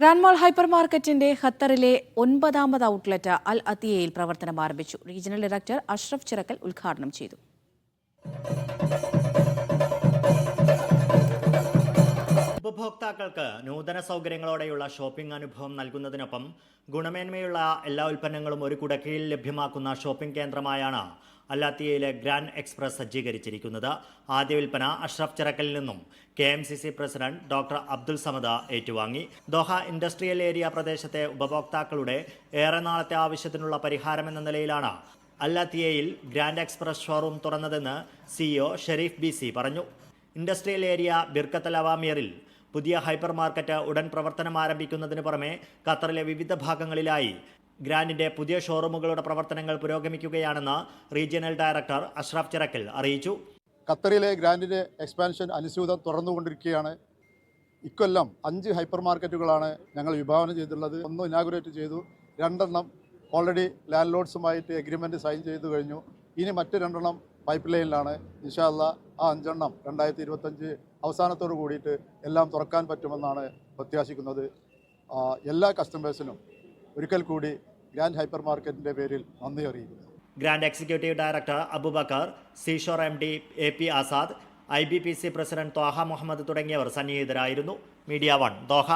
Grand mall hyper മാർക്കറ്റിന്റെ ഖത്തറിലെ ഒൻപതാമത് outlet അൽ അതിയയിൽ പ്രവർത്തനം ആരംഭിച്ചു. റീജിയണൽ ഡയറക്ടർ അഷ്റഫ് ചിറക്കൽ ഉദ്ഘാടനം ചെയ്തു. ഉപഭോക്താക്കൾക്ക് നൂതന സൗകര്യങ്ങളോടെയുള്ള ഷോപ്പിംഗ് അനുഭവം നൽകുന്നതിനൊപ്പം ഗുണമേന്മയുള്ള എല്ലാ ഉൽപ്പന്നങ്ങളും ഒരു കുടക്കീഴിൽ ലഭ്യമാക്കുന്ന ഷോപ്പിംഗ് കേന്ദ്രമായാണ് അല്ലാത്തിയയിലെ ഗ്രാൻഡ് എക്സ്പ്രസ് സജ്ജീകരിച്ചിരിക്കുന്നത് ആദ്യ വിൽപ്പന അഷ്റഫ് ചിറക്കലിൽ നിന്നും K M C C president doctor Abdul Samad ഏറ്റുവാങ്ങി. ദോഹ ഇൻഡസ്ട്രിയൽ ഏരിയ പ്രദേശത്തെ ഉപഭോക്താക്കളുടെ ഏറെ നാളത്തെ ആവശ്യത്തിനുള്ള പരിഹാരമെന്ന നിലയിലാണ് അല്ലാത്തിയയിൽ ഗ്രാൻഡ് എക്സ്പ്രസ് ഷോറൂം തുറന്നതെന്ന് സിഇഒ ഷെരീഫ് ബി സി പറഞ്ഞു. ഇൻഡസ്ട്രിയൽ ഏരിയ ബിർക്കത്തൽ അവാമിയറിൽ പുതിയ ഹൈപ്പർ മാർക്കറ്റ് ഉടൻ പ്രവർത്തനം ആരംഭിക്കുന്നതിന് പുറമെ ഖത്തറിലെ വിവിധ ഭാഗങ്ങളിലായി ഗ്രാൻഡിന്റെ പുതിയ ഷോറൂമുകളുടെ പ്രവർത്തനങ്ങൾ പുരോഗമിക്കുകയാണെന്ന് റീജിയണൽ ഡയറക്ടർ അഷ്റഫ് ചിറക്കൽ അറിയിച്ചു. ഖത്തറിലെ ഗ്രാൻഡിന്റെ എക്സ്പാൻഷൻ അനുസ്യൂതം തുറന്നുകൊണ്ടിരിക്കുകയാണ്. ഇക്കൊല്ലം അഞ്ച് ഹൈപ്പർ മാർക്കറ്റുകളാണ് ഞങ്ങൾ വിഭാവനം ചെയ്തിട്ടുള്ളത്. ഒന്ന് ഇനാഗുറേറ്റ് ചെയ്തു രണ്ടെണ്ണം ഓൾറെഡി ലാൻഡ് ലോഡ്സുമായിട്ട് എഗ്രിമെന്റ് സൈൻ ചെയ്തു കഴിഞ്ഞു. ഇനി മറ്റ് രണ്ടെണ്ണം പൈപ്പ് ലൈനിലാണ് ഇൻഷാല്ല ആ അഞ്ചെണ്ണം രണ്ടായിരത്തി ഇരുപത്തഞ്ച് അവസാനത്തോട് കൂടിയിട്ട് എല്ലാം തുറക്കാൻ പറ്റുമെന്നാണ് പ്രത്യാശിക്കുന്നത്. എല്ലാ കസ്റ്റമേഴ്സിനും ഒരിക്കൽ കൂടി ഗ്രാൻഡ് ഹൈപ്പർ മാർക്കറ്റിന്റെ പേരിൽ നന്ദി അറിയിക്കുന്നു. Grand executive director Abubakar Seashore M D A P Azad I B P C president Thaha Muhammad തുടങ്ങിയവർ സന്നിഹിതരായിരുന്നു. Media one Doha.